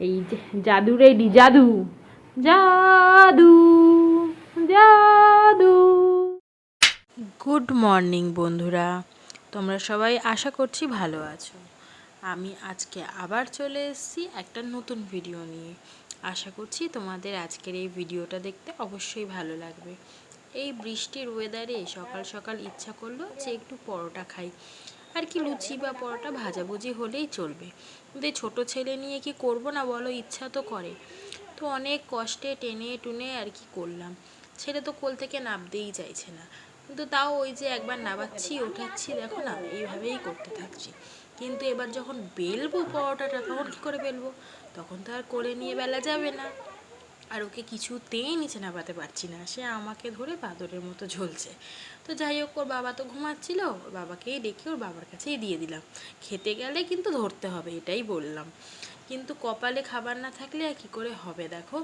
এই জাদু রেডি জাদু। জাদু জাদু। গুড মর্নিং বন্ধুরা, তোমরা সবাই আশা করছি ভালো আছো। আমি আজকে আবার চলে এসেছি একটা নতুন ভিডিও নিয়ে। আশা করছি তোমাদের আজকের এই ভিডিওটা দেখতে অবশ্যই ভালো লাগবে। এই বৃষ্টির ওয়েদারে সকাল সকাল ইচ্ছা করল যে একটু পরোটা খাই। আর কি লুচি বা পরোটা ভাজাভুজি হলেই চলবে। এই ছোটো ছেলে নিয়ে কি করব না বলো, ইচ্ছা তো করে। তো অনেক কষ্টে টেনে টুনে আর কি করলাম। ছেলে তো কোল থেকে নামতেই চাইছে না। কিন্তু তাও ওই যে একবার নামাচ্ছি ওঠাচ্ছি দেখো না, এইভাবেই করতে থাকছি। কিন্তু এবার যখন বেলবো পরোটাটা, তখন কী করে বেলবো? তখন তো আর করে নিয়ে বেলা যাবে না। আর ওকে কিছুতেই নিচে নামাতে পারছি না। সে আমাকে ধরে বাদরের মতো ঝলছে। তো যাই হোক, ওর বাবা তো ঘুমাচ্ছিল, ওর বাবাকেই ডেকে ওর বাবার কাছেই দিয়ে দিলাম। খেতে গেলে কিন্তু ধরতে হবে, এটাই বললাম। কিন্তু কপালে খাবার না থাকলে আর কী করে হবে? দেখো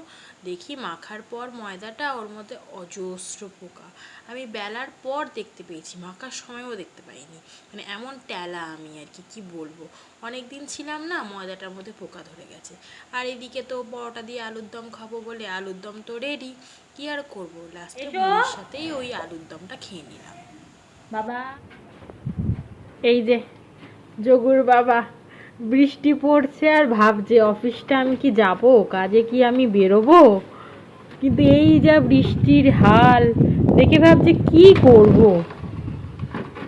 দেখি মাখার পর ময়দাটা ওর মধ্যে অজস্র পোকা। আমি বেলার পর দেখতে পেয়েছি মাখার সময়ও দেখতে পাইনি। মানে এমন ট্যালা আমি আর কি কি বলব? অনেক দিন ছিলাম না ময়দাটার মধ্যে পোকা ধরে গেছে। আর এদিকে তো পরোটা দিয়ে আলুর দম খাব বলে আলুর দম তো রেডি কি আর করব? লাস্টে মুড়ির সাথেই ওই আলুর দমটা খেয়ে নিলাম। বাবা এই যে যোগুর বাবা। বৃষ্টি পড়ছে আর ভাবছে অফিসটা আমি কি যাব? কাজে কি আমি বেরোবো? কিন্তু এই যা বৃষ্টির হাল দেখে ভাবছে কি করব?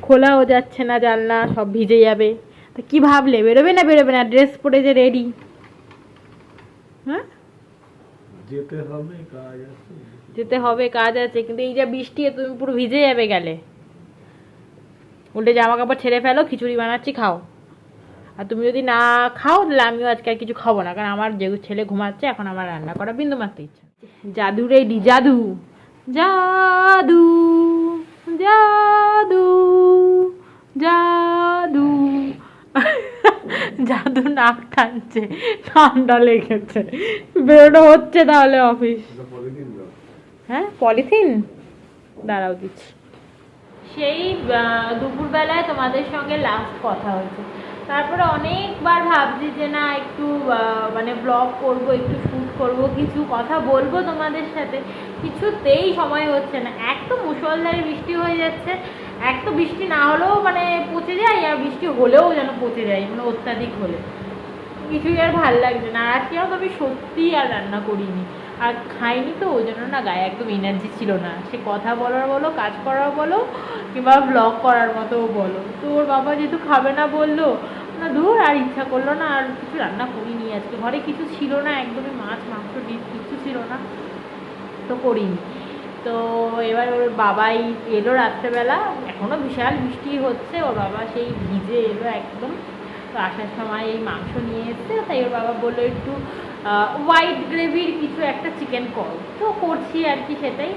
খোলাও যাচ্ছে না জানলা সব ভিজে যাবে। তো কি ভাবলে? বেরোবে না বেরোবে না? ড্রেস পরে যে রেডি। হ্যাঁ? যেতে হবে কাজ আছে। যেতে হবে কাজ আছে। কিন্তু এই যা বৃষ্টি তুমি পুরো ভিজে যাবে গেলে। উল্টে জামা কাপড় ছেড়ে ফেলো খিচুড়ি বানাচ্ছি খাও। আর তুমি যদি না খাও তাহলে আমিও আজকে আর কিছু খাব না। কারণ আমার যেহেতু ছেলে ঘুমাচ্ছে এখন আমার রান্না করা বিন্দু মারতে ইচ্ছা। জাদু রেডি জাদু। জাদু জাদু জাদু। জাদু নাক টানছে ঠান্ডা লেগেছে। বেরোনো হচ্ছে তাহলে অফিস। হ্যাঁ পলিথিন? দাঁড়াও দিচ্ছি। সেই দুপুরবেলায় তোমাদের সঙ্গে লাস্ট কথা হয়েছে। তারপরে অনেকবার ভাবছি যে না, একটু মানে ব্লগ করব, একটু শ্যুট করব, কিছু কথা বলব তোমাদের সাথে। কিছুতেই সময় হচ্ছে না। এক তো মুসলধারে বৃষ্টি হয়ে যাচ্ছে, এক তো বৃষ্টি না হলেও মানে পচে যায়, আর বৃষ্টি হলেও যেন পচে যায় মানে অত্যাধিক হলে। কিছুই আর ভালো লাগছে না। আর আজকে আমি সত্যিই আর রান্না করিনি। আর খাইনি তো, ওই জন্য না গায়ে একদম এনার্জি ছিল না। সে কথা বলার বলো, কাজ করার বলো, কিংবা ব্লগ করার মতো বলো। তো ওর বাবা যেহেতু খাবে না বলল, না দূর আর ইচ্ছা করল না, আর কিছু রান্না করিনি আজকে। ঘরে কিছু ছিল না, একদমই মাছ, মাংস, ডিম কিছু ছিল না, তো করিনি। তো এবার ওর বাবাই এলো রাত্রেবেলা এখনও বিশাল বৃষ্টি হচ্ছে, ওর বাবা সেই ভিজে এলো একদম। তো আসার সময় এই মাংস নিয়ে এসছে তাই ওর বাবা বলল একটু হোয়াইট গ্রেভির কিছু একটা চিকেন করো। তো করছি আর কি সেটাই।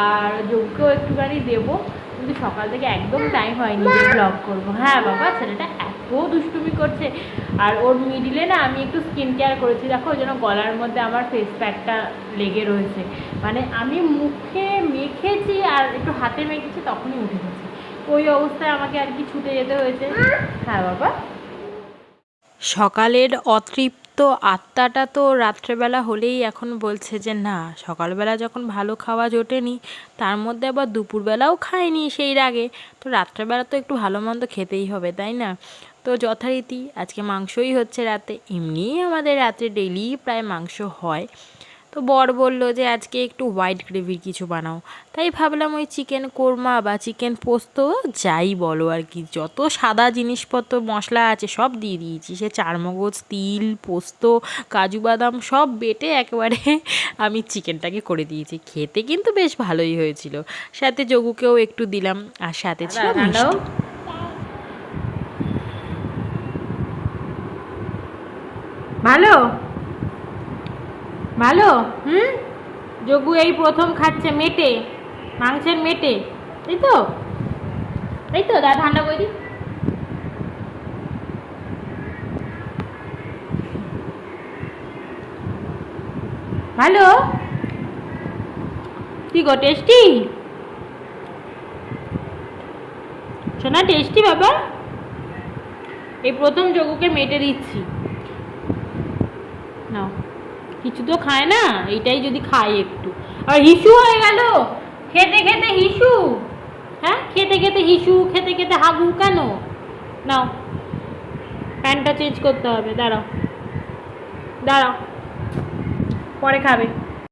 আর যোগকেও একটুখানি দেবো, কিন্তু সকাল থেকে একদম টাইম হয়নি যে ব্লগ করব। হ্যাঁ বাবা, ছেলেটা এত দুষ্টুমি করছে। আর ওর মিডিলে না আমি একটু স্কিন কেয়ার করেছি। দেখো, ওই জন্য গলার মধ্যে আমার ফেস প্যাকটা লেগে রয়েছে। মানে আমি মুখে মেখেছি আর একটু হাতে মেখেছি, তখনই উঠে গেছে। ওই অবস্থায় আমাকে আর কি ছুটে যেতে হয়েছে। হ্যাঁ বাবা। সকালের অতৃপ্ত আত্মাটা তো রাত্রেবেলা হলেই এখন বলছে যে না, সকালবেলা যখন ভালো খাওয়া জোটেনি, তার মধ্যে আবার দুপুরবেলাও খায়নি সেই রাগে। তো রাত্রেবেলা তো একটু ভালো মন্দ খেতেই হবে, তাই না? তো যথারীতি আজকে মাংসই হচ্ছে রাতে। এমনিই আমাদের রাতে ডেলি প্রায় মাংস হয়। তো বর বলল যে আজকে একটু হোয়াইট গ্রেভির কিছু বানাও। তাই ভাবলাম ওই চিকেন কোরমা বা চিকেন পোস্ত যাই বলো আর কি। যত সাদা জিনিসপত্র মশলা আছে সব দিয়ে দিয়েছি। সে চারমগজ তিল পোস্ত কাজু বাদাম সব বেটে একেবারে আমি চিকেনটাকে করে দিয়েছি। খেতে কিন্তু বেশ ভালোই হয়েছিল। সাথে যোগুকেও একটু দিলাম আর সাথে ছিল মিষ্টি। ভালো? ভালো? হুম? যোগু এই প্রথম খাচ্ছে মেটে, মাংসের মেটে। এই তো? এই তো দা ঠান্ডা করে ভালো? কি গো টেস্টি? শোনা, টেস্টি বাবা এই প্রথম যোগুকে মেটে দিচ্ছি। নাও। কিছু তো খায় না, এইটাই যদি খায় একটু। আর হিসু হয়ে গেল। খেতে খেতে হিসু। হ্যাঁ? খেতে খেতে হিসু, খেতে খেতে হাগু কেন? নাও। প্যান্টটা চেঞ্জ করতে হবে, দাঁড়াও। দাঁড়াও। পরে খাবে।